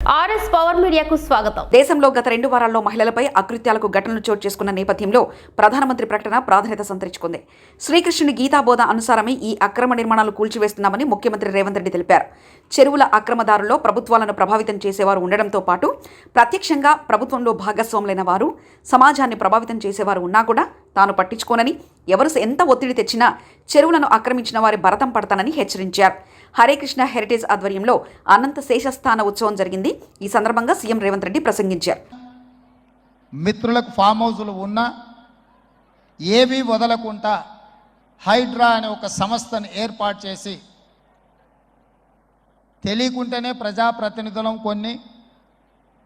RS power మీడియాకు స్వాగతం. దేశంలో గత రెండు వారాల్లో మహిళలపై అకృత్యాలకు ఘటనలు చోటు చేసుకున్న నేపథ్యంలో ప్రధానమంత్రి ప్రకటన ప్రాధాన్యత సంతరించుకుంది. శ్రీకృష్ణుని గీతాబోధ అనుసారమే ఈ అక్రమ నిర్మాణాలు కూల్చివేస్తున్నామని ముఖ్యమంత్రి రేవంత్ రెడ్డి తెలిపారు. చెరువుల అక్రమదారుల్లో ప్రభుత్వాలను ప్రభావితం చేసేవారు ఉండడంతో పాటు ప్రత్యక్షంగా ప్రభుత్వంలో భాగస్వాములైన వారు సమాజాన్ని ప్రభావితం చేసేవారు ఉన్నా కూడా తాను పట్టించుకోనని ఎవరు ఎంత ఒత్తిడి తెచ్చినా చెరువులను ఆక్రమించిన వారి భరతం పడతానని హెచ్చరించారు. హరే కృష్ణ హెరిటేజ్ ఆధ్వర్యంలో అనంత శేషస్థాన ఉత్సవం జరిగింది. ఈ సందర్భంగా సీఎం రేవంత్ రెడ్డి ప్రసంగించారు. మిత్రులకు ఫామ్ హౌజులు ఉన్నా ఏవి వదలకుండా హైడ్రా అనే ఒక సంస్థను ఏర్పాటు చేసి తెలియకుంటేనే ప్రజాప్రతినిధులం కొన్ని